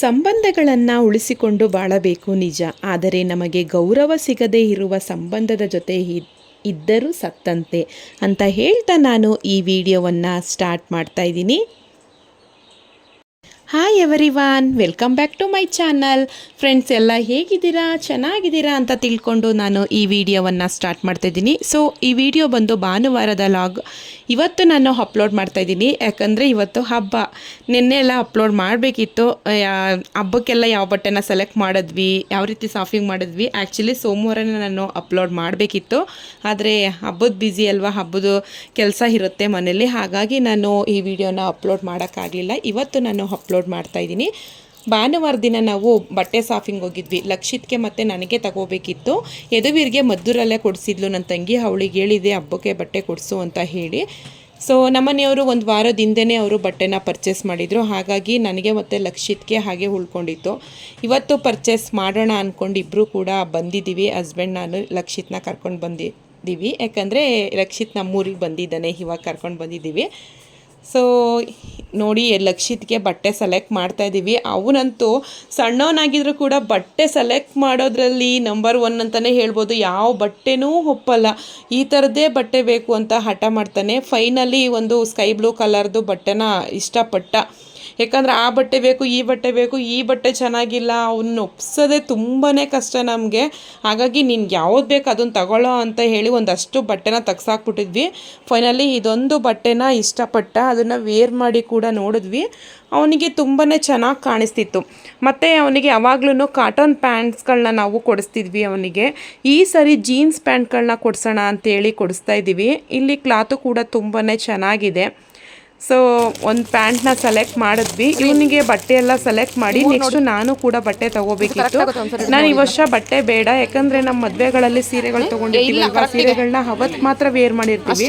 ಸಂಬಂಧಗಳನ್ನು ಉಳಿಸಿಕೊಂಡು ಬಾಳಬೇಕು ನಿಜ. ಆದರೆ ನಮಗೆ ಗೌರವ ಸಿಗದೇ ಇರುವ ಸಂಬಂಧದ ಜೊತೆ ಇದ್ದರೂ ಸತ್ತಂತೆ. ಅಂತ ಹೇಳ್ತಾ ನಾನು ಈ ವಿಡಿಯೋವನ್ನು ಸ್ಟಾರ್ಟ್ ಮಾಡ್ತಾ ಇದ್ದೀನಿ. Hi everyone welcome back to my channel friends ಎಲ್ಲ ಹೇಗಿದ್ದೀರಾ? ಚೆನ್ನಾಗಿದ್ದೀರಾ ಅಂತ ತಿಳ್ಕೊಂಡು ನಾನು ಈ ವಿಡಿಯೋವನ್ನು ಸ್ಟಾರ್ಟ್ ಮಾಡ್ತಾಯಿದ್ದೀನಿ ಸೊ ಈ ವಿಡಿಯೋ ಬಂದು ಭಾನುವಾರದ ಲಾಗ್ ಇವತ್ತು ನಾನು ಅಪ್ಲೋಡ್ ಮಾಡ್ತಾಯಿದ್ದೀನಿ ಯಾಕಂದರೆ ಇವತ್ತು ಹಬ್ಬ. ನಿನ್ನೆ ಎಲ್ಲ ಅಪ್ಲೋಡ್ ಮಾಡಬೇಕಿತ್ತು. ಹಬ್ಬಕ್ಕೆಲ್ಲ ಯಾವ ಬಟ್ಟೆನ ಸೆಲೆಕ್ಟ್ ಮಾಡಿದ್ವಿ, ಯಾವ ರೀತಿ ಸಾಫಿಂಗ್ ಮಾಡಿದ್ವಿ. ಆ್ಯಕ್ಚುಲಿ ಸೋಮವಾರನೇ ನಾನು ಅಪ್ಲೋಡ್ ಮಾಡಬೇಕಿತ್ತು. ಆದರೆ ಹಬ್ಬದ ಬ್ಯುಸಿ ಅಲ್ವಾ? ಹಬ್ಬದ ಕೆಲಸ ಇರುತ್ತೆ ಮನೇಲಿ. ಹಾಗಾಗಿ ನಾನು ಈ ವಿಡಿಯೋನ ಅಪ್ಲೋಡ್ ಮಾಡೋಕ್ಕಾಗಲಿಲ್ಲ. ಇವತ್ತು ನಾನು ಅಪ್ಲೋಡ್ ಮಾಡ್ತಾ ಇದ್ದೀನಿ. ಭಾನುವಾರ ದಿನ ನಾವು ಬಟ್ಟೆ ಸಾಫಿಂಗ್ ಹೋಗಿದ್ವಿ. ಲಕ್ಷಿತ್ಗೆ ಮತ್ತು ನನಗೆ ತಗೋಬೇಕಿತ್ತು. ಯದುವೀರ್ಗೆ ಮದ್ದೂರಲ್ಲೇ ಕೊಡಿಸಿದ್ಲು. ನನ್ನ ತಂಗಿ ಅವಳಿಗೆ ಹೇಳಿದೆ, ಹಬ್ಬಕ್ಕೆ ಬಟ್ಟೆ ಕೊಡಿಸು ಅಂತ ಹೇಳಿ. ಸೊ ನಮ್ಮನೆಯವರು ಒಂದು ವಾರದ ಅವರು ಬಟ್ಟೆನ ಪರ್ಚೇಸ್ ಮಾಡಿದರು. ಹಾಗಾಗಿ ನನಗೆ ಮತ್ತು ಲಕ್ಷಿತ್ಗೆ ಹಾಗೆ ಉಳ್ಕೊಂಡಿತ್ತು. ಇವತ್ತು ಪರ್ಚೇಸ್ ಮಾಡೋಣ ಅಂದ್ಕೊಂಡು ಇಬ್ಬರು ಕೂಡ ಬಂದಿದ್ದೀವಿ. ಹಸ್ಬೆಂಡ್ ನಾನು ಲಕ್ಷಿತ್ನ ಕರ್ಕೊಂಡು ಬಂದಿದ್ದೀವಿ. ಯಾಕಂದರೆ ಲಕ್ಷಿತ್ ನಮ್ಮೂರಿಗೆ ಬಂದಿದ್ದಾನೆ. ಇವಾಗ ಕರ್ಕೊಂಡು ಬಂದಿದ್ದೀವಿ. ಸೊ ನೋಡಿ, ಲಕ್ಷಿತ್ಗೆ ಬಟ್ಟೆ ಸೆಲೆಕ್ಟ್ ಮಾಡ್ತಾ ಇದ್ದೀವಿ ಅವನಂತೂ ಸಣ್ಣವನಾಗಿದ್ರೂ ಕೂಡ ಬಟ್ಟೆ ಸೆಲೆಕ್ಟ್ ಮಾಡೋದ್ರಲ್ಲಿ ನಂಬರ್ ಒನ್ ಅಂತಲೇ ಹೇಳ್ಬೋದು. ಯಾವ ಬಟ್ಟೆನೂ ಒಪ್ಪಲ್ಲ. ಈ ಥರದ್ದೇ ಬಟ್ಟೆ ಬೇಕು ಅಂತ ಹಠ ಮಾಡ್ತಾನೆ. ಫೈನಲಿ ಒಂದು ಸ್ಕೈ ಬ್ಲೂ ಕಲರ್ದು ಬಟ್ಟೆನ ಇಷ್ಟಪಟ್ಟ. ಯಾಕಂದ್ರೆ ಆ ಬಟ್ಟೆ ಬೇಕು, ಈ ಬಟ್ಟೆ ಬೇಕು, ಈ ಬಟ್ಟೆ ಚೆನ್ನಾಗಿಲ್ಲ ಅವನ್ನ ಒಪ್ಸೋದೇ ತುಂಬಾ ಕಷ್ಟ ನಮಗೆ. ಹಾಗಾಗಿ ನಿನ್ಗೆ ಯಾವ್ದು ಬೇಕು ಅದನ್ನು ತಗೊಳ್ಳೋ ಅಂತ ಹೇಳಿ ಒಂದಷ್ಟು ಬಟ್ಟೆನ ತೆಗ್ಸಾಕ್ಬಿಟ್ಟಿದ್ವಿ. ಫೈನಲಿ ಇದೊಂದು ಬಟ್ಟೆನ ಇಷ್ಟಪಟ್ಟ ಅದನ್ನು ವೇರ್ ಮಾಡಿ ಕೂಡ ನೋಡಿದ್ವಿ. ಅವನಿಗೆ ತುಂಬಾ ಚೆನ್ನಾಗಿ ಕಾಣಿಸ್ತಿತ್ತು. ಮತ್ತು ಅವನಿಗೆ ಯಾವಾಗ್ಲೂ ಕಾಟನ್ ಪ್ಯಾಂಟ್ಸ್ಗಳನ್ನ ನಾವು ಕೊಡಿಸ್ತಿದ್ವಿ ಅವನಿಗೆ. ಈ ಸರಿ ಜೀನ್ಸ್ ಪ್ಯಾಂಟ್ಗಳನ್ನ ಕೊಡಿಸೋಣ ಅಂತೇಳಿ ಕೊಡಿಸ್ತಾ ಇದ್ದೀವಿ. ಇಲ್ಲಿ ಕ್ಲಾತು ಕೂಡ ತುಂಬಾ ಚೆನ್ನಾಗಿದೆ. ಸೊ ಒಂದು ಪ್ಯಾಂಟ್ನ ಸೆಲೆಕ್ಟ್ ಮಾಡಿದ್ವಿ. ಇವನಿಗೆ ಬಟ್ಟೆ ಎಲ್ಲ ಸೆಲೆಕ್ಟ್ ಮಾಡಿ ನೆಕ್ಸ್ಟ್ ನಾನು ಕೂಡ ಬಟ್ಟೆ ತಗೋಬೇಕಿತ್ತು. ನಾನು ಈ ವರ್ಷ ಬಟ್ಟೆ ಬೇಡ ಯಾಕಂದ್ರೆ ನಮ್ಮ ಮದ್ವೆಗಳಲ್ಲಿ ಸೀರೆಗಳು ತಗೊಂಡಿರ್ತೀವಿ ಸೀರೆಗಳನ್ನ ಅವತ್ ಮಾತ್ರ ವೇರ್ ಮಾಡಿರ್ತೀವಿ.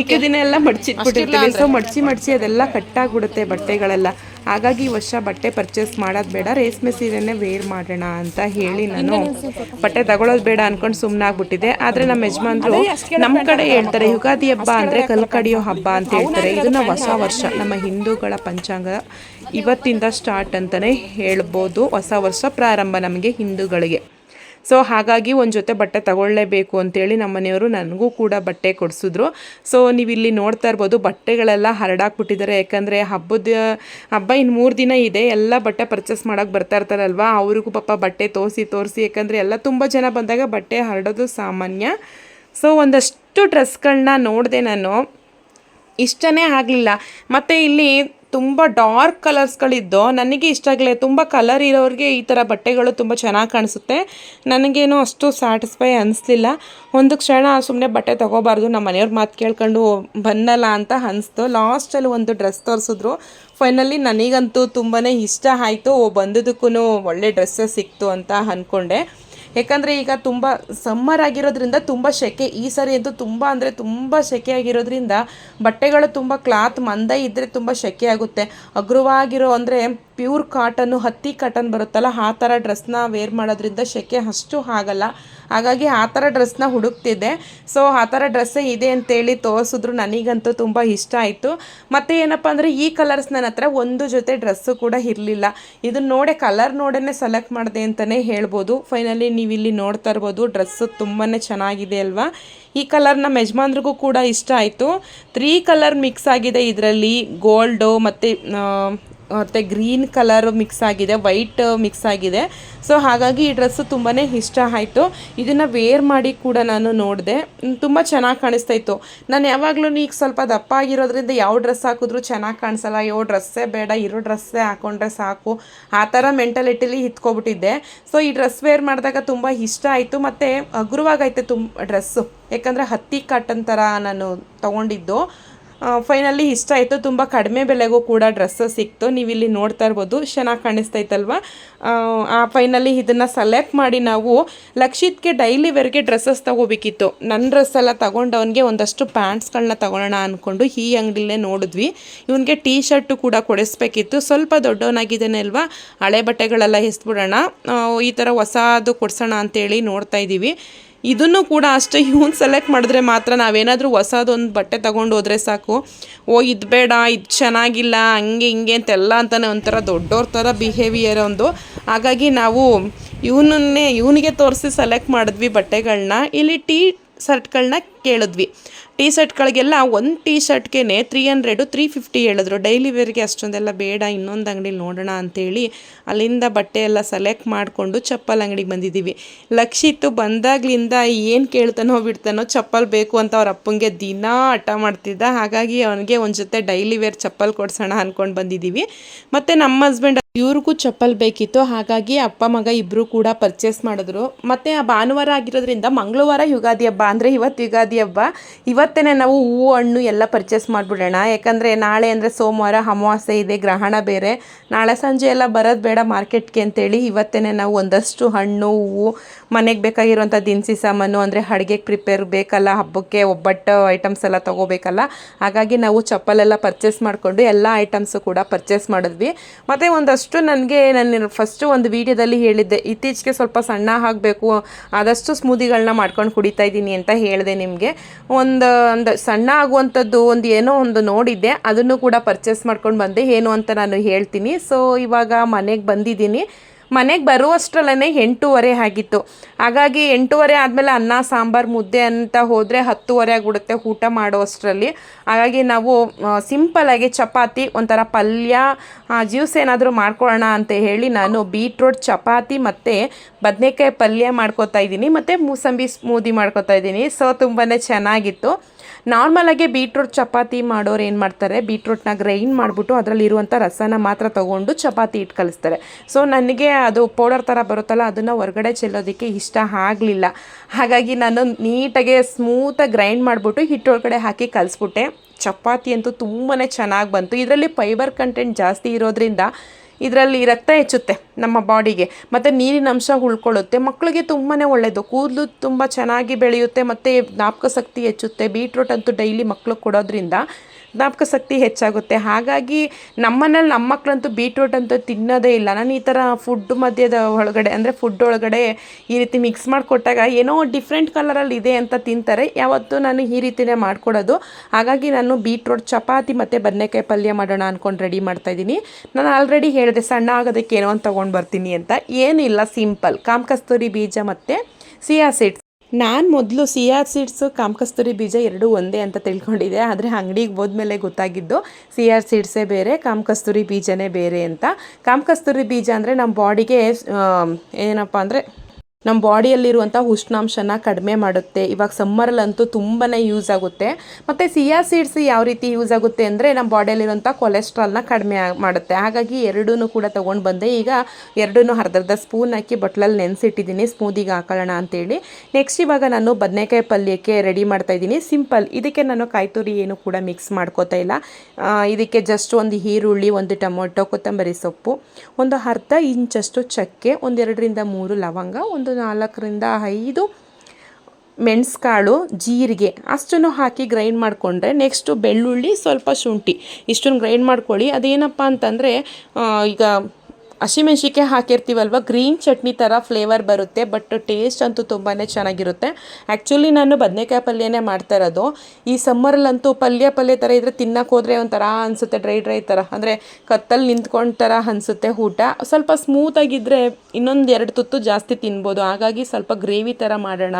ಮಿಕ್ಕ ದಿನ ಎಲ್ಲ ಮಡ್ಚಿಟ್ಬಿಟ್ಟಿರ್ತೀವಿ. ಸೊ ಮಡಚಿ ಮಡಚಿ ಅದೆಲ್ಲ ಕಟ್ಟಾಗ್ಬಿಡುತ್ತೆ ಬಟ್ಟೆಗಳೆಲ್ಲ. ಹಾಗಾಗಿ ಈ ವರ್ಷ ಬಟ್ಟೆ ಪರ್ಚೇಸ್ ಮಾಡೋದು ಬೇಡ ರೇಷ್ಮೆ ಸೀರೆನೇ ವೇರ್ ಮಾಡೋಣ ಅಂತ ಹೇಳಿ ನಾನು ಬಟ್ಟೆ ತಗೊಳ್ಳೋದು ಬೇಡ ಅನ್ಕೊಂಡು ಸುಮ್ಮನಾಗ್ಬಿಟ್ಟಿದೆ ಆದ್ರೆ ನಮ್ಮ ಯಜಮಾನ್ರು ನಮ್ಮ ಕಡೆ ಹೇಳ್ತಾರೆ ಯುಗಾದಿ ಹಬ್ಬ ಅಂದ್ರೆ ಕಲ್ ಕಡಿಯೋ ಹಬ್ಬ ಅಂತ ಹೇಳ್ತಾರೆ. ಇದನ್ನ ಹೊಸ ವರ್ಷ ನಮ್ಮ ಹಿಂದೂಗಳ ಪಂಚಾಂಗ ಇವತ್ತಿಂದ ಸ್ಟಾರ್ಟ್ ಅಂತಲೇ ಹೇಳ್ಬೋದು ಹೊಸ ವರ್ಷ ಪ್ರಾರಂಭ ನಮಗೆ ಹಿಂದೂಗಳಿಗೆ. ಸೊ ಹಾಗಾಗಿ ಒಂದು ಜೊತೆ ಬಟ್ಟೆ ತಗೊಳ್ಳೇಬೇಕು ಅಂತೇಳಿ ನಮ್ಮ ಮನೆಯವರು ನನಗೂ ಕೂಡ ಬಟ್ಟೆ ಕೊಡಿಸಿದ್ರು. ಸೊ ನೀವು ಇಲ್ಲಿ ನೋಡ್ತಾ ಇರ್ಬೋದು, ಬಟ್ಟೆಗಳೆಲ್ಲ ಹರಡಾಕ್ಬಿಟ್ಟಿದ್ದಾರೆ. ಯಾಕಂದರೆ ಹಬ್ಬದ, ಹಬ್ಬ ಇನ್ನು ಮೂರು ದಿನ ಇದೆ, ಎಲ್ಲ ಬಟ್ಟೆ ಪರ್ಚೇಸ್ ಮಾಡೋಕೆ ಬರ್ತಾ ಇರ್ತಾರಲ್ವ? ಅವ್ರಿಗೂ ಪಾಪ ಬಟ್ಟೆ ತೋರಿಸಿ ತೋರಿಸಿ, ಯಾಕಂದರೆ ಎಲ್ಲ ತುಂಬ ಜನ ಬಂದಾಗ ಬಟ್ಟೆ ಹರಡೋದು ಸಾಮಾನ್ಯ. ಸೊ ಒಂದಷ್ಟು ಡ್ರೆಸ್ಗಳನ್ನ ನೋಡಿದೆ ನಾನು. ಇಷ್ಟನೇ ಆಗಲಿಲ್ಲ. ಮತ್ತು ಇಲ್ಲಿ ತುಂಬ ಡಾರ್ಕ್ ಕಲರ್ಸ್ಗಳಿದ್ದು ನನಗೆ ಇಷ್ಟ ಆಗಲಿಲ್ಲ. ತುಂಬ ಕಲರ್ ಇರೋರಿಗೆ ಈ ಥರ ಬಟ್ಟೆಗಳು ತುಂಬ ಚೆನ್ನಾಗಿ ಕಾಣಿಸುತ್ತೆ. ನನಗೇನು ಅಷ್ಟು ಸ್ಯಾಟಿಸ್ಫೈ ಅನಿಸ್ಲಿಲ್ಲ. ಒಂದು ಕ್ಷಣ ಸುಮ್ಮನೆ ಬಟ್ಟೆ ತೊಗೋಬಾರ್ದು ನಮ್ಮ ಮನೆಯವ್ರ ಮಾತು ಕೇಳ್ಕೊಂಡು ಬಂದಲ್ಲ ಅಂತ ಅನಿಸ್ತು. ಲಾಸ್ಟಲ್ಲಿ ಒಂದು ಡ್ರೆಸ್ ತೋರಿಸಿದ್ರು. ಫೈನಲಿ ನನಗಂತೂ ತುಂಬಾ ಇಷ್ಟ ಆಯಿತು. ಬಂದಿದ್ದಕ್ಕೂ ಒಳ್ಳೆ ಡ್ರೆಸ್ಸಸ್ ಸಿಕ್ತು ಅಂತ ಅಂದ್ಕೊಂಡೆ ಯಾಕಂದರೆ ಈಗ ತುಂಬ ಸಮ್ಮರ್ ಆಗಿರೋದ್ರಿಂದ ತುಂಬ ಸೆಕೆ. ಈ ಸರಿ ಅಂತೂ ತುಂಬ ಅಂದರೆ ತುಂಬ ಸೆಕೆ ಆಗಿರೋದ್ರಿಂದ ಬಟ್ಟೆಗಳು ತುಂಬ ಕ್ಲಾತ್ ಮಂದ ಇದ್ದರೆ ತುಂಬ ಸೆಕೆ ಆಗುತ್ತೆ. ಹಗುರವಾಗಿರೋ ಅಂದರೆ ಪ್ಯೂರ್ ಕಾಟನ್ನು, ಹತ್ತಿ ಕಾಟನ್ ಬರುತ್ತಲ್ಲ, ಆ ಥರ ಡ್ರೆಸ್ನ ವೇರ್ ಮಾಡೋದ್ರಿಂದ ಸೆಕೆ ಅಷ್ಟು ಆಗಲ್ಲ. ಹಾಗಾಗಿ ಆ ಥರ ಡ್ರೆಸ್ನ ಹುಡುಕ್ತಿದ್ದೆ. ಸೊ ಆ ಥರ ಡ್ರೆಸ್ಸೇ ಇದೆ ಅಂತೇಳಿ ತೋರಿಸಿದ್ರು. ನನಗಂತೂ ತುಂಬ ಇಷ್ಟ ಆಯಿತು. ಮತ್ತು ಏನಪ್ಪ ಅಂದರೆ, ಈ ಕಲರ್ಸ್ ನನ್ನ ಹತ್ರ ಒಂದು ಜೊತೆ ಡ್ರೆಸ್ಸು ಕೂಡ ಇರಲಿಲ್ಲ. ಇದನ್ನ ನೋಡೆ ಕಲರ್ ನೋಡೇ ಸೆಲೆಕ್ಟ್ ಮಾಡಿದೆ ಅಂತಲೇ ಹೇಳ್ಬೋದು. ಫೈನಲಿ ನೀವು ಇಲ್ಲಿ ನೋಡ್ತಾ ಇರ್ಬೋದು, ಡ್ರೆಸ್ಸು ತುಂಬಾ ಚೆನ್ನಾಗಿದೆ ಅಲ್ವಾ? ಈ ಕಲರ್ ನಮ್ಮ ಯಜಮಾನ್ರಿಗೂ ಕೂಡ ಇಷ್ಟ ಆಯಿತು. ತ್ರೀ ಕಲರ್ ಮಿಕ್ಸ್ ಆಗಿದೆ ಇದರಲ್ಲಿ. ಗೋಲ್ಡು ಮತ್ತು ಮತ್ತು ಗ್ರೀನ್ ಕಲರ್ ಮಿಕ್ಸ್ ಆಗಿದೆ, ವೈಟ್ ಮಿಕ್ಸ್ ಆಗಿದೆ. ಸೊ ಹಾಗಾಗಿ ಈ ಡ್ರೆಸ್ಸು ತುಂಬಾ ಇಷ್ಟ ಆಯಿತು. ಇದನ್ನು ವೇರ್ ಮಾಡಿ ಕೂಡ ನಾನು ನೋಡಿದೆ. ತುಂಬ ಚೆನ್ನಾಗಿ ಕಾಣಿಸ್ತಾ ಇತ್ತು. ನಾನು ಯಾವಾಗಲೂ ಈಗ ಸ್ವಲ್ಪ ದಪ್ಪ ಆಗಿರೋದ್ರಿಂದ ಯಾವ ಡ್ರೆಸ್ ಹಾಕಿದ್ರು ಚೆನ್ನಾಗಿ ಕಾಣಿಸಲ್ಲ. ಯಾವ ಡ್ರೆಸ್ಸೇ ಬೇಡ, ಇರೋ ಡ್ರೆಸ್ಸೇ ಹಾಕೊಂಡ್ರೆ ಸಾಕು. ಆ ಥರ ಮೆಂಟಲಿಟಿಲಿ ಹಿತ್ಕೊಬಿಟ್ಟಿದ್ದೆ ಸೊ ಈ ಡ್ರೆಸ್ ವೇರ್ ಮಾಡಿದಾಗ ತುಂಬ ಇಷ್ಟ ಆಯಿತು. ಮತ್ತು ಹಗುರವಾಗೈತೆ ತುಂಬ ಡ್ರೆಸ್ಸು ಯಾಕಂದರೆ ಹತ್ತಿ ಕಾಟನ್ ಥರ ನಾನು ತೊಗೊಂಡಿದ್ದು. ಫೈನಲಿ ಇಷ್ಟ ಆಯಿತು. ತುಂಬ ಕಡಿಮೆ ಬೆಲೆಗೂ ಕೂಡ ಡ್ರೆಸ್ಸು ಸಿಕ್ತು. ನೀವು ಇಲ್ಲಿ ನೋಡ್ತಾ ಇರ್ಬೋದು. ಚೆನ್ನಾಗಿ ಕಾಣಿಸ್ತೈತಲ್ವ ಆ ಫೈನಲಿ ಇದನ್ನು ಸೆಲೆಕ್ಟ್ ಮಾಡಿ ನಾವು ಲಕ್ಷಿತ್ಗೆ ಡೈಲಿ ವೇರ್ಗೆ ಡ್ರೆಸ್ಸಸ್ ತೊಗೋಬೇಕಿತ್ತು. ನನ್ನ ಡ್ರೆಸ್ ಎಲ್ಲ ತಗೊಂಡು ಅವನಿಗೆ ಒಂದಷ್ಟು ಪ್ಯಾಂಟ್ಸ್ಗಳನ್ನ ತೊಗೊಳೋಣ ಅಂದ್ಕೊಂಡು ಈ ಅಂಗಡಿಲೇ ನೋಡಿದ್ವಿ. ಇವನಿಗೆ ಟೀ ಶರ್ಟು ಕೂಡ ಕೊಡಿಸ್ಬೇಕಿತ್ತು. ಸ್ವಲ್ಪ ದೊಡ್ಡವನಾಗಿದ್ದಾನೆ ಅಲ್ವಾ ಹಳೆ ಬಟ್ಟೆಗಳೆಲ್ಲ ಎಸ್ಬಿಡೋಣ. ಈ ಥರ ಹೊಸದು ಕೊಡಿಸೋಣ ಅಂತೇಳಿ ನೋಡ್ತಾ ಇದ್ದೀವಿ ಇದನ್ನು ಕೂಡ ಅಷ್ಟೇ ಇವ್ನು ಸೆಲೆಕ್ಟ್ ಮಾಡಿದ್ರೆ ಮಾತ್ರ ನಾವೇನಾದರೂ ಹೊಸದೊಂದು ಬಟ್ಟೆ ತೊಗೊಂಡು ಹೋದರೆ ಸಾಕು. ಓ, ಇದು ಬೇಡ, ಇದು ಚೆನ್ನಾಗಿಲ್ಲ, ಹಂಗೆ ಹಿಂಗೆ ಅಂತೆಲ್ಲ ಅಂತಲೇ ಒಂಥರ ದೊಡ್ಡವ್ರ ಥರ ಬಿಹೇವಿಯರ್ ಒಂದು. ಹಾಗಾಗಿ ನಾವು ಇವನನ್ನೇ, ಇವನಿಗೆ ತೋರಿಸಿ ಸೆಲೆಕ್ಟ್ ಮಾಡಿದ್ವಿ ಬಟ್ಟೆಗಳನ್ನ ಇಲ್ಲಿ ಟೀ ಶರ್ಟ್ಗಳನ್ನ ಕೇಳಿದ್ವಿ. ಟೀ ಶರ್ಟ್ಗಳಿಗೆಲ್ಲ ಒಂದು ಟೀ ಶರ್ಟ್ಗೆ ತ್ರೀ ಹಂಡ್ರೆಡು ತ್ರೀ ಫಿಫ್ಟಿ ಹೇಳಿದ್ರು. ಡೈಲಿ ವೇರ್ಗೆ ಅಷ್ಟೊಂದೆಲ್ಲ ಬೇಡ, ಇನ್ನೊಂದು ಅಂಗಡಿಲಿ ನೋಡೋಣ ಅಂಥೇಳಿ ಅಲ್ಲಿಂದ ಬಟ್ಟೆ ಎಲ್ಲ ಸೆಲೆಕ್ಟ್ ಮಾಡಿಕೊಂಡು ಚಪ್ಪಲ್ ಅಂಗಡಿಗೆ ಬಂದಿದ್ದೀವಿ. ಲಕ್ಷಿತ್ತು ಬಂದಾಗ್ಲಿಂದ ಏನು ಕೇಳ್ತಾನೋ ಬಿಡ್ತಾನೋ ಚಪ್ಪಲ್ ಬೇಕು ಅಂತ ಅವ್ರ ಅಪ್ಪಂಗೆ ದಿನ ಹಠ ಮಾಡ್ತಿದ್ದ. ಹಾಗಾಗಿ ಅವನಿಗೆ ಒಂದು ಜೊತೆ ಡೈಲಿ ವೇರ್ ಚಪ್ಪಲ್ ಕೊಡ್ಸೋಣ ಅಂದ್ಕೊಂಡು ಬಂದಿದ್ದೀವಿ. ಮತ್ತು ನಮ್ಮ ಹಸ್ಬೆಂಡ್ ಇವ್ರಿಗೂ ಚಪ್ಪಲ್ ಬೇಕಿತ್ತು. ಹಾಗಾಗಿ ಅಪ್ಪ ಮಗ ಇಬ್ಬರು ಕೂಡ ಪರ್ಚೇಸ್ ಮಾಡಿದ್ರು. ಮತ್ತು ಆ ಭಾನುವಾರ ಆಗಿರೋದ್ರಿಂದ ಮಂಗಳವಾರ ಯುಗಾದಿ ಹಬ್ಬ. ಅಂದರೆ ಇವತ್ತು ಯುಗಾದಿ ಹಬ್ಬ. ಇವತ್ತೇ ನಾವು ಹೂವು, ಹಣ್ಣು ಎಲ್ಲ ಪರ್ಚೇಸ್ ಮಾಡಿಬಿಡೋಣ. ಯಾಕಂದರೆ ನಾಳೆ ಅಂದರೆ ಸೋಮವಾರ ಅಮಾವಾಸ್ಯೆ ಇದೆ, ಗ್ರಹಣ ಬೇರೆ. ನಾಳೆ ಸಂಜೆ ಎಲ್ಲ ಬರೋದು ಬೇಡ ಮಾರ್ಕೆಟ್ಗೆ ಅಂತೇಳಿ ಇವತ್ತೇ ನಾವು ಒಂದಷ್ಟು ಹಣ್ಣು, ಹೂವು, ಮನೆಗೆ ಬೇಕಾಗಿರುವಂಥ ದಿನಸಿ ಸಾಮಾನು ಅಂದರೆ ಅಡುಗೆಗೆ ಪ್ರಿಪೇರ್ ಬೇಕಲ್ಲ, ಹಬ್ಬಕ್ಕೆ ಒಬ್ಬಟ್ಟು ಐಟಮ್ಸ್ ಎಲ್ಲ ತೊಗೋಬೇಕಲ್ಲ. ಹಾಗಾಗಿ ನಾವು ಚಪ್ಪಲೆಲ್ಲ ಪರ್ಚೇಸ್ ಮಾಡಿಕೊಂಡು ಎಲ್ಲ ಐಟಮ್ಸು ಕೂಡ ಪರ್ಚೇಸ್ ಮಾಡಿದ್ವಿ. ಮತ್ತು ಒಂದಷ್ಟು ನನಗೆ ನಾನು ಫಸ್ಟು ಒಂದು ವೀಡಿಯೋದಲ್ಲಿ ಹೇಳಿದ್ದೆ, ಇತ್ತೀಚೆಗೆ ಸ್ವಲ್ಪ ಸಣ್ಣ ಆಗಬೇಕು, ಆದಷ್ಟು ಸ್ಮೂದಿಗಳನ್ನ ಮಾಡ್ಕೊಂಡು ಕುಡಿತಾ ಇದ್ದೀನಿ ಅಂತ ಹೇಳಿದೆ ನಿಮಗೆ. ಒಂದು ಒಂದು ಸಣ್ಣ ಆಗುವಂಥದ್ದು ಒಂದು ಏನೋ ಒಂದು ನೋಡಿದ್ದೆ, ಅದನ್ನು ಕೂಡ ಪರ್ಚೇಸ್ ಮಾಡ್ಕೊಂಡು ಬಂದೆ, ಏನು ಅಂತ ನಾನು ಹೇಳ್ತೀನಿ. ಸೊ ಇವಾಗ ಮನೆಗೆ ಬಂದಿದ್ದೀನಿ. ಮನೆಗೆ ಬರುವಷ್ಟರಲ್ಲೇ ಎಂಟೂವರೆ ಆಗಿತ್ತು. ಹಾಗಾಗಿ ಎಂಟೂವರೆ ಆದಮೇಲೆ ಅನ್ನ, ಸಾಂಬಾರು, ಮುದ್ದೆ ಅಂತ ಹೋದರೆ ಹತ್ತುವರೆ ಆಗಿಬಿಡುತ್ತೆ ಊಟ ಮಾಡುವಷ್ಟರಲ್ಲಿ. ಹಾಗಾಗಿ ನಾವು ಸಿಂಪಲಾಗಿ ಚಪಾತಿ, ಒಂಥರ ಪಲ್ಯ ಜ್ಯೂಸ್ ಏನಾದರೂ ಮಾಡ್ಕೊಳ್ಳೋಣ ಅಂತ ಹೇಳಿ ನಾನು ಬೀಟ್ರೋಟ್ ಚಪಾತಿ ಮತ್ತು ಬದನೆಕಾಯಿ ಪಲ್ಯ ಮಾಡ್ಕೋತಾ ಇದ್ದೀನಿ. ಮತ್ತು ಮೂಸಂಬಿ ಸ್ಮೂದಿ ಮಾಡ್ಕೋತಾ ಇದ್ದೀನಿ. ಸೊ ತುಂಬಾ ಚೆನ್ನಾಗಿತ್ತು. ನಾರ್ಮಲಾಗಿ ಬೀಟ್ರೂಟ್ ಚಪಾತಿ ಮಾಡೋರು ಏನು ಮಾಡ್ತಾರೆ? ಬೀಟ್ರೂಟ್ನ ಗ್ರೈಂಡ್ ಮಾಡಿಬಿಟ್ಟು ಅದರಲ್ಲಿರುವಂಥ ರಸನ ಮಾತ್ರ ತೊಗೊಂಡು ಚಪಾತಿ ಇಟ್ಟು ಕಲಿಸ್ತಾರೆ. ಸೊ ನನಗೆ ಅದು ಪೌಡರ್ ಥರ ಬರುತ್ತಲ್ಲ, ಅದನ್ನು ಹೊರಗಡೆ ಚೆಲ್ಲೋದಕ್ಕೆ ಇಷ್ಟ ಆಗಲಿಲ್ಲ. ಹಾಗಾಗಿ ನಾನು ನೀಟಾಗೆ ಸ್ಮೂತಾಗಿ ಗ್ರೈಂಡ್ ಮಾಡಿಬಿಟ್ಟು ಹಿಟ್ಟೊಳಗಡೆ ಹಾಕಿ ಕಲಿಸ್ಬಿಟ್ಟೆ. ಚಪಾತಿ ಅಂತೂ ತುಂಬಾ ಚೆನ್ನಾಗಿ ಬಂತು. ಇದರಲ್ಲಿ ಫೈಬರ್ ಕಂಟೆಂಟ್ ಜಾಸ್ತಿ ಇರೋದ್ರಿಂದ ಇದರಲ್ಲಿ ರಕ್ತ ಹೆಚ್ಚುತ್ತೆ ನಮ್ಮ ಬಾಡಿಗೆ. ಮತ್ತು ನೀರಿನ ಅಂಶ ಉಳ್ಕೊಳ್ಳುತ್ತೆ. ಮಕ್ಕಳಿಗೆ ತುಂಬಾ ಒಳ್ಳೆಯದು ಕೂದಲು ತುಂಬ ಚೆನ್ನಾಗಿ ಬೆಳೆಯುತ್ತೆ, ಮತ್ತು ಜ್ಞಾಪಕ ಶಕ್ತಿ ಹೆಚ್ಚುತ್ತೆ. ಬೀಟ್ರೂಟ್ ಅಂತೂ ಡೈಲಿ ಮಕ್ಳಿಗೆ ಕೊಡೋದ್ರಿಂದ ಜ್ಞಾಪಕ ಶಕ್ತಿ ಹೆಚ್ಚಾಗುತ್ತೆ. ಹಾಗಾಗಿ ನಮ್ಮನೇಲಿ ನಮ್ಮ ಮಕ್ಕಳಂತೂ ಬೀಟ್ರೂಟ್ ಅಂತೂ ತಿನ್ನೋದೇ ಇಲ್ಲ. ನಾನು ಈ ಥರ ಫುಡ್ ಮಧ್ಯದ ಒಳಗಡೆ, ಅಂದರೆ ಫುಡ್ ಒಳಗಡೆ ಈ ರೀತಿ ಮಿಕ್ಸ್ ಮಾಡಿಕೊಟ್ಟಾಗ ಏನೋ ಡಿಫ್ರೆಂಟ್ ಕಲರಲ್ಲಿ ಇದೆ ಅಂತ ತಿಂತಾರೆ. ಯಾವತ್ತೂ ನಾನು ಈ ರೀತಿಯೇ ಮಾಡಿಕೊಡೋದು. ಹಾಗಾಗಿ ನಾನು ಬೀಟ್ರೂಟ್ ಚಪಾತಿ ಮತ್ತು ಬದನೆಕಾಯಿ ಪಲ್ಯ ಮಾಡೋಣ ಅಂದ್ಕೊಂಡು ರೆಡಿ ಮಾಡ್ತಾಯಿದ್ದೀನಿ ನಾನು ಆಲ್ರೆಡಿ ಹೇಳಿದೆ ಸಣ್ಣ ಆಗೋದಕ್ಕೆ ಏನೋ ಅಂತ ತೊಗೊಂಡು ಬರ್ತೀನಿ ಅಂತ. ಏನಿಲ್ಲ ಸಿಂಪಲ್ ಕಾಮಕಸ್ತೂರಿ ಬೀಜ ಮತ್ತು ಸಿಯಾ ಸೀಡ್ಸ್ ನಾನು ಮೊದಲು ಸಿಯಾ ಸೀಡ್ಸು, ಕಾಮಕಸ್ತೂರಿ ಬೀಜ ಎರಡೂ ಒಂದೇ ಅಂತ ತಿಳ್ಕೊಂಡಿದ್ದೆ. ಆದರೆ ಅಂಗಡಿಗೆ ಹೋದ್ಮೇಲೆ ಗೊತ್ತಾಗಿದ್ದು ಸಿ ಆರ್ ಸೀಡ್ಸೇ ಬೇರೆ, ಕಾಮಕಸ್ತೂರಿ ಬೀಜನೇ ಬೇರೆ ಅಂತ. ಕಾಮಕಸ್ತೂರಿ ಬೀಜ ಅಂದರೆ ನಮ್ಮ ಬಾಡಿಗೆ ಏನಪ್ಪ ಅಂದರೆ ನಮ್ಮ ಬಾಡಿಯಲ್ಲಿರುವಂಥ ಉಷ್ಣಾಂಶನ ಕಡಿಮೆ ಮಾಡುತ್ತೆ. ಇವಾಗ ಸಮ್ಮರಲ್ಲಂತೂ ತುಂಬಾ ಯೂಸ್ ಆಗುತ್ತೆ. ಮತ್ತು ಸಿಯಾ ಸೀಡ್ಸ್ ಯಾವ ರೀತಿ ಯೂಸ್ ಆಗುತ್ತೆ ಅಂದರೆ ನಮ್ಮ ಬಾಡಿಯಲ್ಲಿರುವಂಥ ಕೊಲೆಸ್ಟ್ರಾಲ್ನ ಕಡಿಮೆ ಮಾಡುತ್ತೆ. ಹಾಗಾಗಿ ಎರಡೂ ಕೂಡ ತೊಗೊಂಡು ಬಂದೆ. ಈಗ ಎರಡೂ ಅರ್ಧರ್ಧ ಅರ್ಧ ಸ್ಪೂನ್ ಹಾಕಿ ಬಟ್ಲಲ್ಲಿ ನೆನೆಸಿಟ್ಟಿದ್ದೀನಿ ಸ್ಮೂದಿಗೆ ಹಾಕೊಳ್ಳೋಣ ಅಂತೇಳಿ. ನೆಕ್ಸ್ಟ್ ಇವಾಗ ನಾನು ಬದನೆಕಾಯಿ ಪಲ್ಯಕ್ಕೆ ರೆಡಿ ಮಾಡ್ತಾ ಇದ್ದೀನಿ. ಸಿಂಪಲ್ ಇದಕ್ಕೆ ನಾನು ಕಾಯಿ ತುರಿ ಏನು ಕೂಡ ಮಿಕ್ಸ್ ಮಾಡ್ಕೋತಾ ಇಲ್ಲ. ಇದಕ್ಕೆ ಜಸ್ಟ್ ಒಂದು ಈರುಳ್ಳಿ, ಒಂದು ಟೊಮೊಟೊ, ಕೊತ್ತಂಬರಿ ಸೊಪ್ಪು, ಒಂದು ಅರ್ಧ ಇಂಚಷ್ಟು ಚಕ್ಕೆ ಒಂದೆರಡರಿಂದ ಮೂರು ಲವಂಗ, ಒಂದು ನಾಲ್ಕರಿಂದ ಐದು ಮೆಣಸ್ಕಾಳು ಜೀರಿಗೆ ಅಷ್ಟನ್ನು ಹಾಕಿ ಗ್ರೈಂಡ್ ಮಾಡಿಕೊಂಡ್ರೆ ನೆಕ್ಸ್ಟು ಬೆಳ್ಳುಳ್ಳಿ ಸ್ವಲ್ಪ ಶುಂಠಿ ಇಷ್ಟನ್ನು ಗ್ರೈಂಡ್ ಮಾಡ್ಕೊಳ್ಳಿ. ಅದೇನಪ್ಪ ಅಂತಂದರೆ ಈಗ ಹಸಿಮೆಣ್ಸಿಕಾಯಿ ಹಾಕಿರ್ತೀವಲ್ವ? ಗ್ರೀನ್ ಚಟ್ನಿ ಥರ ಫ್ಲೇವರ್ ಬರುತ್ತೆ ಬಟ್ ಟೇಸ್ಟ್ ಅಂತೂ ತುಂಬಾ ಚೆನ್ನಾಗಿರುತ್ತೆ. ಆ್ಯಕ್ಚುಲಿ ನಾನು ಬದನೆಕಾಯಿ ಪಲ್ಯನೇ ಮಾಡ್ತಾ ಇರೋದು. ಈ ಸಮ್ಮರಲ್ಲಂತೂ ಪಲ್ಯ ಪಲ್ಯ ಥರ ಇದ್ದರೆ ತಿನ್ನಕ್ಕೆ ಹೋದರೆ ಒಂಥರ ಅನಿಸುತ್ತೆ ಡ್ರೈ ಡ್ರೈ ಥರ ಅಂದರೆ ಕತ್ತಲ್ಲಿ ನಿಂತ್ಕೊಂಡು ಥರ ಅನಿಸುತ್ತೆ ಊಟ. ಸ್ವಲ್ಪ ಸ್ಮೂತಾಗಿದ್ದರೆ ಇನ್ನೊಂದು ಎರಡು ತುತ್ತು ಜಾಸ್ತಿ ತಿನ್ಬೋದು. ಹಾಗಾಗಿ ಸ್ವಲ್ಪ ಗ್ರೇವಿ ಥರ ಮಾಡೋಣ.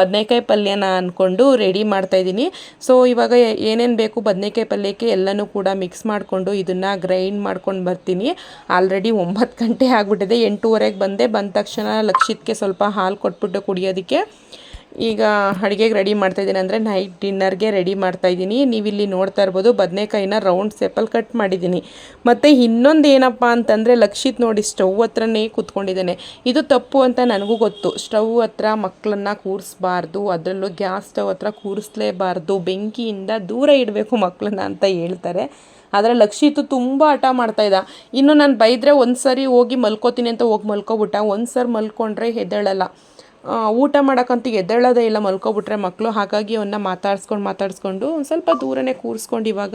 ಬದನೆಕಾಯಿ ಪಲ್ಯನ ಅಂದ್ಕೊಂಡು ರೆಡಿ ಮಾಡ್ತಾಯಿದ್ದೀನಿ ಸೊ ಇವಾಗ ಏನೇನು ಬೇಕು ಬದನೆಕಾಯಿ ಪಲ್ಯಕ್ಕೆ ಎಲ್ಲನೂ ಕೂಡ ಮಿಕ್ಸ್ ಮಾಡಿಕೊಂಡು ಇದನ್ನು ಗ್ರೈಂಡ್ ಮಾಡ್ಕೊಂಡು ಬರ್ತೀನಿ. ಆಲ್ರೆಡಿ ಒಂಬತ್ತು ಒಂಬತ್ತು ಗಂಟೆ ಆಗಿಬಿಟ್ಟಿದೆ. ಎಂಟೂವರೆಗೆ ಬಂದೆ. ಬಂದ ತಕ್ಷಣ ಲಕ್ಷಿತ್ಗೆ ಸ್ವಲ್ಪ ಹಾಲು ಕೊಟ್ಬಿಟ್ಟು ಕುಡಿಯೋದಕ್ಕೆ. ಈಗ ಅಡುಗೆಗೆ ರೆಡಿ ಮಾಡ್ತಾಯಿದ್ದೀನಿ ಅಂದರೆ ನೈಟ್ ಡಿನ್ನರ್ಗೆ ರೆಡಿ ಮಾಡ್ತಾಯಿದ್ದೀನಿ ನೀವಿಲ್ಲಿ ನೋಡ್ತಾ ಇರ್ಬೋದು ಬದನೆಕಾಯಿನ ರೌಂಡ್ ಸೇಪಲ್ಲಿ ಕಟ್ ಮಾಡಿದ್ದೀನಿ. ಮತ್ತು ಇನ್ನೊಂದು ಏನಪ್ಪ ಅಂತಂದರೆ ಲಕ್ಷಿತ್ ನೋಡಿ ಸ್ಟವ್ ಹತ್ರನೇ ಕೂತ್ಕೊಂಡಿದ್ದಾನೆ. ಇದು ತಪ್ಪು ಅಂತ ನನಗೂ ಗೊತ್ತು. ಸ್ಟವ್ ಹತ್ರ ಮಕ್ಕಳನ್ನ ಕೂರಿಸ್ಬಾರ್ದು ಅದರಲ್ಲೂ ಗ್ಯಾಸ್ ಸ್ಟವ್ ಹತ್ರ ಕೂರಿಸ್ಲೇಬಾರ್ದು ಬೆಂಕಿಯಿಂದ ದೂರ ಇಡಬೇಕು ಮಕ್ಕಳನ್ನ ಅಂತ ಹೇಳ್ತಾರೆ. ಆದರೆ ಲಕ್ಷಿತು ತುಂಬ ಹಠ ಮಾಡ್ತಾಯಿದ್ದ ಇನ್ನು ನಾನು ಬೈದರೆ ಒಂದು ಸರಿ ಹೋಗಿ ಮಲ್ಕೋತೀನಿ ಅಂತ ಹೋಗಿ ಮಲ್ಕೊಬಿಟ್ಟ. ಒಂದು ಸರಿ ಮಲ್ಕೊಂಡ್ರೆ ಹೆದ್ದೇಳಲ್ಲ ಆ, ಊಟ ಮಾಡೋಕ್ಕಂತೂ ಎದ್ದೇಳೋದೇ ಇಲ್ಲ, ಮಲ್ಕೊಬಿಟ್ರೆ ಮಕ್ಕಳು ಹಾಗಾಗಿ ಅವನ್ನ ಮಾತಾಡ್ಸ್ಕೊಂಡು ಮಾತಾಡಿಸ್ಕೊಂಡು ಒಂದು ಸ್ವಲ್ಪ ದೂರನೇ ಕೂರಿಸ್ಕೊಂಡು ಇವಾಗ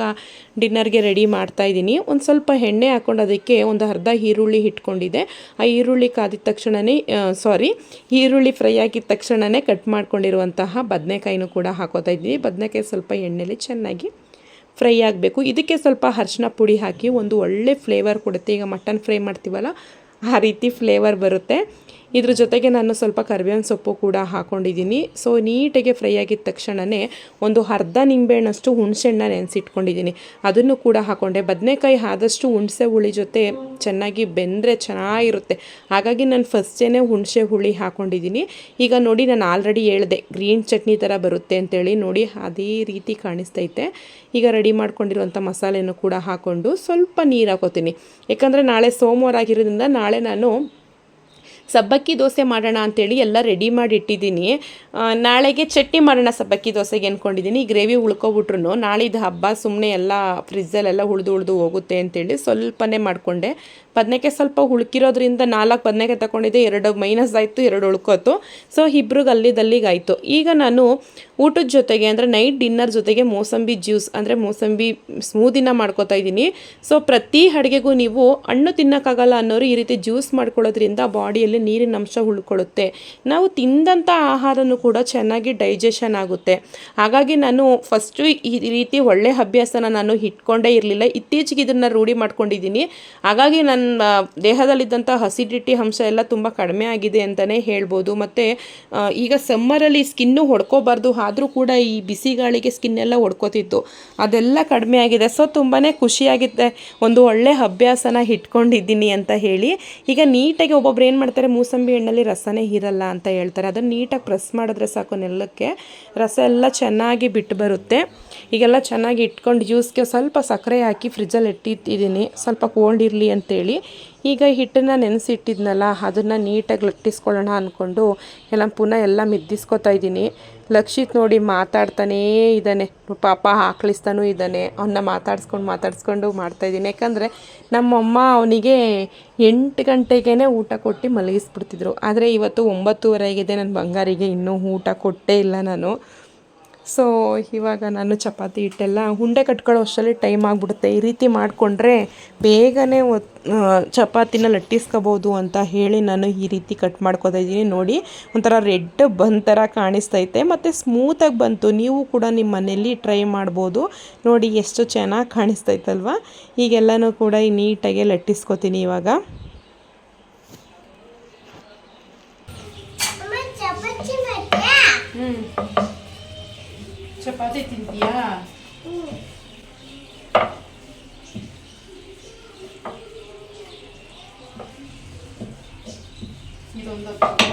ಡಿನ್ನರ್ಗೆ ರೆಡಿ ಮಾಡ್ತಾ ಇದ್ದೀನಿ. ಒಂದು ಸ್ವಲ್ಪ ಎಣ್ಣೆ ಹಾಕ್ಕೊಂಡು ಅದಕ್ಕೆ ಒಂದು ಅರ್ಧ ಈರುಳ್ಳಿ ಇಟ್ಕೊಂಡಿದ್ದೆ ಆ ಈರುಳ್ಳಿ ಕಾದಿದ ತಕ್ಷಣವೇ ಸಾರಿ ಈರುಳ್ಳಿ ಫ್ರೈ ಆಗಿದ ತಕ್ಷಣವೇ ಕಟ್ ಮಾಡ್ಕೊಂಡಿರುವಂತಹ ಬದನೆಕಾಯಿನೂ ಕೂಡ ಹಾಕೋತಾ ಇದ್ದೀನಿ. ಬದನೆಕಾಯಿ ಸ್ವಲ್ಪ ಎಣ್ಣೆಲಿ ಚೆನ್ನಾಗಿ ಫ್ರೈ ಆಗಬೇಕು. ಇದಕ್ಕೆ ಸ್ವಲ್ಪ ಅರಿಶಿನ ಪುಡಿ ಹಾಕಿ ಒಂದು ಒಳ್ಳೆ ಫ್ಲೇವರ್ ಕೊಡುತ್ತೆ. ಈಗ ಮಟನ್ ಫ್ರೈ ಮಾಡ್ತೀವಲ್ಲ, ಆ ರೀತಿ ಫ್ಲೇವರ್ ಬರುತ್ತೆ. ಇದ್ರ ಜೊತೆಗೆ ನಾನು ಸ್ವಲ್ಪ ಕರಿಬೇವಿನ ಸೊಪ್ಪು ಕೂಡ ಹಾಕೊಂಡಿದ್ದೀನಿ. ಸೊ ನೀಟಾಗಿ ಫ್ರೈ ಆಗಿದ ತಕ್ಷಣವೇ ಒಂದು ಅರ್ಧ ನಿಂಬೆಹಣ್ಣಷ್ಟು ಹುಣಸೆಹಣ್ಣ ನೆನೆಸಿಟ್ಕೊಂಡಿದ್ದೀನಿ. ಅದನ್ನು ಕೂಡ ಹಾಕ್ಕೊಂಡೆ ಬದನೆಕಾಯಿ ಆದಷ್ಟು ಹುಣಸೆ ಹುಳಿ ಜೊತೆ ಚೆನ್ನಾಗಿ ಬೆಂದರೆ ಚೆನ್ನಾಗಿರುತ್ತೆ. ಹಾಗಾಗಿ ನಾನು ಫಸ್ಟೇ ಹುಣಸೆ ಹುಳಿ ಹಾಕೊಂಡಿದ್ದೀನಿ. ಈಗ ನೋಡಿ ನಾನು ಆಲ್ರೆಡಿ ಹೇಳಿದೆ ಗ್ರೀನ್ ಚಟ್ನಿ ಥರ ಬರುತ್ತೆ ಅಂತೇಳಿ ನೋಡಿ ಅದೇ ರೀತಿ ಕಾಣಿಸ್ತೈತೆ. ಈಗ ರೆಡಿ ಮಾಡ್ಕೊಂಡಿರುವಂಥ ಮಸಾಲೆನೂ ಕೂಡ ಹಾಕ್ಕೊಂಡು ಸ್ವಲ್ಪ ನೀರು ಹಾಕೋತೀನಿ ಯಾಕಂದರೆ ನಾಳೆ ಸೋಮವಾರ ಆಗಿರೋದ್ರಿಂದ ನಾಳೆ ನಾನು ಸಬ್ಬಕ್ಕಿ ದೋಸೆ ಮಾಡೋಣ ಅಂತೇಳಿ ಎಲ್ಲ ರೆಡಿ ಮಾಡಿ ಇಟ್ಟಿದ್ದೀನಿ. ನಾಳೆಗೆ ಚಟ್ನಿ ಮಾಡೋಣ ಸಬ್ಬಕ್ಕಿ ದೋಸೆಗೆ ಅಂದ್ಕೊಂಡಿದ್ದೀನಿ ಗ್ರೇವಿ ಉಳ್ಕೊಬಿಟ್ರು ಇದು ಹಬ್ಬ ಸುಮ್ಮನೆ ಎಲ್ಲ ಫ್ರಿಜ್ಜಲ್ಲೆಲ್ಲ ಉಳ್ದು ಉಳ್ದು ಹೋಗುತ್ತೆ ಅಂತೇಳಿ ಸ್ವಲ್ಪನೇ ಮಾಡಿಕೊಂಡೆ. ಬದನೆಕಾಯಿ ಸ್ವಲ್ಪ ಉಳ್ಕಿರೋದ್ರಿಂದ ನಾಲ್ಕು ಬದನೆಕಾಯಿ ತಗೊಂಡಿದ್ದೆ, ಎರಡು ಮೈನಸ್ ಆಯಿತು, ಎರಡು ಉಳ್ಕೋತು. ಸೊ ಇಬ್ರಿಗೆ ಅಲ್ಲಿದಲ್ಲಿಗಾಯಿತು ಈಗ ನಾನು ಊಟದ ಜೊತೆಗೆ ಅಂದರೆ ನೈಟ್ ಡಿನ್ನರ್ ಜೊತೆಗೆ ಮೋಸಂಬಿ ಜ್ಯೂಸ್ ಅಂದರೆ ಮೋಸಂಬಿ ಸ್ಮೂದಿನ ಮಾಡ್ಕೋತಾ ಇದ್ದೀನಿ. ಸೊ ಪ್ರತಿ ಅಡುಗೆಗೂ ನೀವು ಹಣ್ಣು ತಿನ್ನೋಕ್ಕಾಗಲ್ಲ ಅನ್ನೋರು ಈ ರೀತಿ ಜ್ಯೂಸ್ ಮಾಡ್ಕೊಳ್ಳೋದ್ರಿಂದ ಬಾಡಿಯಲ್ಲಿ ನೀರಿನ ಅಂಶ ಉಳ್ಕೊಳ್ಳುತ್ತೆ. ನಾವು ತಿಂದಂಥ ಆಹಾರನೂ ಕೂಡ ಚೆನ್ನಾಗಿ ಡೈಜೆಷನ್ ಆಗುತ್ತೆ. ಹಾಗಾಗಿ ನಾನು ಫಸ್ಟು ಈ ರೀತಿ ಒಳ್ಳೆ ಅಭ್ಯಾಸನ ನಾನು ಇಟ್ಕೊಂಡೇ ಇರಲಿಲ್ಲ. ಇತ್ತೀಚೆಗೆ ಇದನ್ನು ರೂಢಿ ಮಾಡ್ಕೊಂಡಿದ್ದೀನಿ. ಹಾಗಾಗಿ ನನ್ನ ದೇಹದಲ್ಲಿದ್ದಂಥ ಹಸಿಡಿಟಿ ಅಂಶ ಎಲ್ಲ ತುಂಬ ಕಡಿಮೆ ಆಗಿದೆ ಅಂತಲೇ ಹೇಳ್ಬೋದು. ಮತ್ತು ಈಗ ಸಮ್ಮರಲ್ಲಿ ಸ್ಕಿನ್ನು ಹೊಡ್ಕೋಬಾರ್ದು, ಆದರೂ ಕೂಡ ಈ ಬಿಸಿ ಗಾಳಿಗೆ ಸ್ಕಿನ್ ಎಲ್ಲ ಹೊಡ್ಕೋತಿತ್ತು. ಅದೆಲ್ಲ ಕಡಿಮೆ ಆಗಿದೆ. ಸೊ ತುಂಬಾ ಖುಷಿಯಾಗಿದೆ ಒಂದು ಒಳ್ಳೆ ಅಭ್ಯಾಸನ ಇಟ್ಕೊಂಡಿದ್ದೀನಿ ಅಂತ ಹೇಳಿ. ಈಗ ನೀಟಾಗಿ ಒಬ್ಬೊಬ್ರು ಏನು ಮಾಡ್ತಾರೆ, ಮೂಸಂಬಿ ಹಣ್ಣಲ್ಲಿ ರಸನೇ ಇರಲ್ಲ ಅಂತ ಹೇಳ್ತಾರೆ. ಅದನ್ನು ನೀಟಾಗಿ ಪ್ರೆಸ್ ಮಾಡಿದ್ರೆ ಸಾಕು ನೆಲಕ್ಕೆ. ರಸ ಎಲ್ಲ ಚೆನ್ನಾಗಿ ಬಿಟ್ಟು ಬರುತ್ತೆ. ಈಗೆಲ್ಲ ಚೆನ್ನಾಗಿ ಇಟ್ಕೊಂಡು ಜ್ಯೂಸ್ಗೆ ಸ್ವಲ್ಪ ಸಕ್ಕರೆ ಹಾಕಿ ಫ್ರಿಜ್ಜಲ್ಲಿ ಇಟ್ಟಿದ್ದೀನಿ. ಸ್ವಲ್ಪ ಕೋಲ್ಡ್ ಇರಲಿ ಅಂತೇಳಿ. ಈಗ ಹಿಟ್ಟನ್ನು ನೆನೆಸಿಟ್ಟಿದ್ನಲ್ಲ, ಅದನ್ನು ನೀಟಾಗಿ ಲಟ್ಟಿಸ್ಕೊಳ್ಳೋಣ ಅಂದ್ಕೊಂಡು ಎಲ್ಲ ಪುನಃ ಎಲ್ಲ ಮಿದ್ದಿಸ್ಕೊತಾ ಇದ್ದೀನಿ. ಲಕ್ಷಿತ್ ನೋಡಿ ಮಾತಾಡ್ತಾನೇ ಇದ್ದಾನೆ. ಪಾಪ ಹಾಕ್ಲಿಸ್ತಾನೂ ಇದ್ದಾನೆ. ಅವನ್ನ ಮಾತಾಡ್ಸ್ಕೊಂಡು ಮಾತಾಡ್ಸ್ಕೊಂಡು ಮಾಡ್ತಾಯಿದ್ದೀನಿ ಯಾಕಂದರೆ ನಮ್ಮಮ್ಮ ಅವನಿಗೆ ಎಂಟು ಗಂಟೆಗೇ ಊಟ ಕೊಟ್ಟು ಮಲಗಿಸ್ಬಿಡ್ತಿದ್ರು. ಆದರೆ ಇವತ್ತು ಒಂಬತ್ತುವರೆ ಆಗಿದೆ ನನ್ನ ಬಂಗಾರಿಗೆ ಇನ್ನೂ ಊಟ ಕೊಟ್ಟೇ ಇಲ್ಲ ನಾನು. ಸೊ ಇವಾಗ ನಾನು ಚಪಾತಿ ಹಿಟ್ಟೆಲ್ಲ ಉಂಡೆ ಕಟ್ಕೊಳ್ಳೋ ಅಷ್ಟರಲ್ಲಿ ಟೈಮ್ ಆಗಿಬಿಡುತ್ತೆ. ಈ ರೀತಿ ಮಾಡಿಕೊಂಡ್ರೆ ಬೇಗನೆ ಚಪಾತಿನ ಲಟ್ಟಿಸ್ಕೋಬೋದು ಅಂತ ಹೇಳಿ ನಾನು ಈ ರೀತಿ ಕಟ್ ಮಾಡ್ಕೋತಾ ಇದ್ದೀನಿ. ನೋಡಿ ಒಂಥರ ರೆಡ್ ಬಂದ ಥರ ಕಾಣಿಸ್ತೈತೆ ಮತ್ತು ಸ್ಮೂತಾಗಿ ಬಂತು. ನೀವು ಕೂಡ ನಿಮ್ಮ ಮನೆಯಲ್ಲಿ ಟ್ರೈ ಮಾಡ್ಬೋದು. ನೋಡಿ ಎಷ್ಟು ಚೆನ್ನಾಗಿ ಕಾಣಿಸ್ತೈತಲ್ವ ಈಗೆಲ್ಲನೂ ಕೂಡ ಈ ನೀಟಾಗೆ ಲಟ್ಟಿಸ್ಕೊತೀನಿ ಇವಾಗ. ಅಮ್ಮ ಚಪಾತಿ ಮಾಡ್ಯಾ ಚಪಾತಿ ತಿಂತೀಯಾ ಇದೊಂದು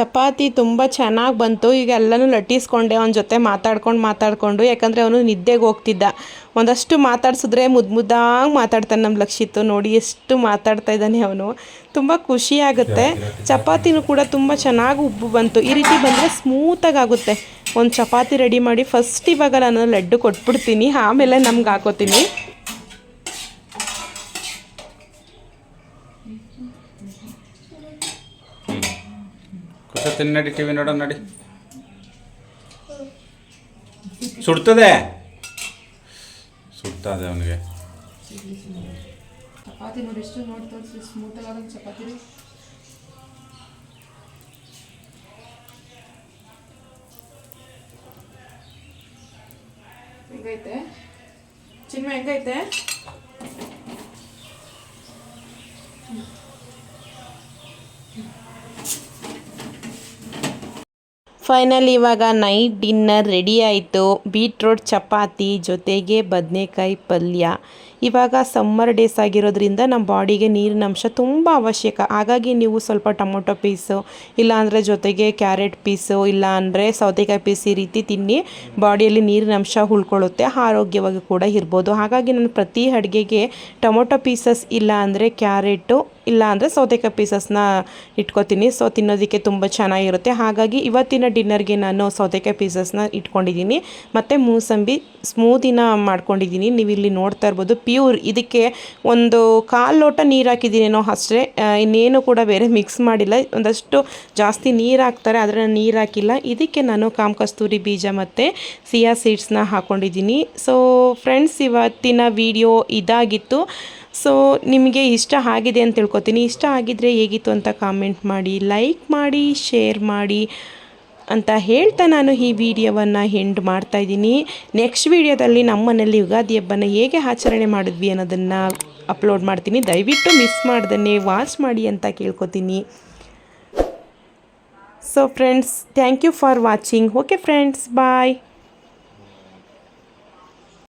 ಚಪಾತಿ ತುಂಬ ಚೆನ್ನಾಗಿ ಬಂತು. ಈಗ ಎಲ್ಲನೂ ಲಟ್ಟಿಸ್ಕೊಂಡೆ, ಅವನ ಜೊತೆ ಮಾತಾಡ್ಕೊಂಡು ಮಾತಾಡಿಕೊಂಡು, ಯಾಕಂದರೆ ಅವನು ನಿದ್ದೆಗೆ ಹೋಗ್ತಿದ್ದ. ಒಂದಷ್ಟು ಮಾತಾಡ್ಸಿದ್ರೆ ಮುದ್ದು ಮುದ್ದಾಗಿ ಮಾತಾಡ್ತಾನೆ ನಮ್ಮ ಲಕ್ಷಿತ್ತು ನೋಡಿ ಎಷ್ಟು ಮಾತಾಡ್ತಾ ಇದ್ದಾನೆ ಅವನು. ತುಂಬ ಖುಷಿಯಾಗುತ್ತೆ ಚಪಾತಿನೂ ಕೂಡ ತುಂಬ ಚೆನ್ನಾಗಿ ಉಬ್ಬು ಬಂತು. ಈ ರೀತಿ ಬಂದರೆ ಸ್ಮೂತಾಗಿ ಆಗುತ್ತೆ. ಒಂದು ಚಪಾತಿ ರೆಡಿ ಮಾಡಿ ಫಸ್ಟ್ ಇವಾಗ ನಾನು ಲಡ್ಡು ಕೊಟ್ಬಿಡ್ತೀನಿ. ಆಮೇಲೆ ನಮ್ಗೆ ಹಾಕೋತೀನಿ. ಕೂತ್ತೀನಿ ನಡಿ ಟಿವಿ ನೋಡೋಣ ನಡಿ. ಸುಡ್ತದೆ? ಸುಡ್ತದೆ ಅವನಿಗೆ. ಚಪಾತಿ ನೋಡಿ ಎಷ್ಟು ನೋಡ್ತಾ ಸ್ಮೂತಾಗಿ ಚಪಾತಿ ಹೆಂಗೈತೆ? ಚಿನ್ಮ ಹೆಂಗೈತೆ? ಫೈನಲ್ ಇವಾಗ ನೈಟ್ ಡಿನ್ನರ್ ರೆಡಿ ಆಯಿತು. ಬೀಟ್ರೋಟ್ ಚಪಾತಿ ಜೊತೆಗೆ ಬದನೆಕಾಯಿ ಪಲ್ಯ. ಇವಾಗ ಸಮ್ಮರ್ ಡೇಸ್ ಆಗಿರೋದ್ರಿಂದ ನಮ್ಮ ಬಾಡಿಗೆ ನೀರಿನ ಅಂಶ ತುಂಬ ಅವಶ್ಯಕ. ಹಾಗಾಗಿ ನೀವು ಸ್ವಲ್ಪ ಟೊಮೊಟೊ ಪೀಸು ಇಲ್ಲಾಂದರೆ ಜೊತೆಗೆ ಕ್ಯಾರೆಟ್ ಪೀಸು ಇಲ್ಲ ಅಂದರೆ ಸೌತೆಕಾಯಿ ಪೀಸ್ ಈ ರೀತಿ ತಿನ್ನಿ, ಬಾಡಿಯಲ್ಲಿ ನೀರಿನ ಅಂಶ ಉಳ್ಕೊಳ್ಳುತ್ತೆ, ಆರೋಗ್ಯವಾಗಿ ಕೂಡ ಇರ್ಬೋದು. ಹಾಗಾಗಿ ನಾನು ಪ್ರತಿ ಅಡುಗೆಗೆ ಟೊಮೊಟೊ ಪೀಸಸ್ ಇಲ್ಲ ಅಂದರೆ ಕ್ಯಾರೆಟು ಇಲ್ಲ ಅಂದರೆ ಸೌತೆಕಾಯಿ ಪೀಸಸ್ನ ಇಟ್ಕೊತೀನಿ. ಸೊ ತಿನ್ನೋದಕ್ಕೆ ತುಂಬ ಚೆನ್ನಾಗಿರುತ್ತೆ. ಹಾಗಾಗಿ ಇವತ್ತಿನ ಡಿನ್ನರ್ಗೆ ನಾನು ಸೌತೆಕಾಯಿ ಪೀಸಸ್ನ ಇಟ್ಕೊಂಡಿದ್ದೀನಿ. ಮತ್ತು ಮೂಸಂಬಿ ಸ್ಮೂದಿನ ಮಾಡ್ಕೊಂಡಿದ್ದೀನಿ. ನೀವು ಇಲ್ಲಿ ನೋಡ್ತಾ ಇರ್ಬೋದು ಪ್ಯೂರ್ ಇದಕ್ಕೆ ಒಂದು ಕಾಲು ಲೋಟ ನೀರು ಹಾಕಿದ್ದೀನೇನೋ ಅಷ್ಟೇ ಇನ್ನೇನು ಕೂಡ ಬೇರೆ ಮಿಕ್ಸ್ ಮಾಡಿಲ್ಲ. ಒಂದಷ್ಟು ಜಾಸ್ತಿ ನೀರು ಹಾಕ್ತಾರೆ ಆದರೆ ನಾನು ನೀರು ಹಾಕಿಲ್ಲ. ಇದಕ್ಕೆ ನಾನು ಕಾಮ ಕಸ್ತೂರಿ ಬೀಜ ಮತ್ತು ಸಿಯಾ ಸೀಡ್ಸ್ನ ಹಾಕ್ಕೊಂಡಿದ್ದೀನಿ ಸೊ ಫ್ರೆಂಡ್ಸ್ ಇವತ್ತಿನ ವಿಡಿಯೋ ಇದಾಗಿತ್ತು. ಸೊ ನಿಮಗೆ ಇಷ್ಟ ಆಗಿದೆ ಅಂತ ತಿಳ್ಕೊತೀನಿ. ಇಷ್ಟ ಆಗಿದ್ರೆ ಹೇಗಿತ್ತು ಅಂತ ಕಾಮೆಂಟ್ ಮಾಡಿ ಲೈಕ್ ಮಾಡಿ ಶೇರ್ ಮಾಡಿ. ಅಂತ ಹೇಳ್ತಾ ನಾನು ಈ ವಿಡಿಯೋವನ್ನು ಮಾಡ್ತಾ ಇದ್ದೀನಿ. ನೆಕ್ಸ್ಟ್ ವಿಡಿಯೋದಲ್ಲಿ ನಮ್ಮನೇಲಿ ಯುಗಾದಿ ಹಬ್ಬನ ಹೇಗೆ ಆಚರಣೆ ಮಾಡಿದ್ವಿ ಅನ್ನೋದನ್ನು ಅಪ್ಲೋಡ್ ಮಾಡ್ತೀನಿ. ದಯವಿಟ್ಟು ಮಿಸ್ ಮಾಡ್ದನ್ನೇ ವಾಚ್ ಮಾಡಿ ಅಂತ ಕೇಳ್ಕೊತೀನಿ. So friends thank you for watching okay friends bye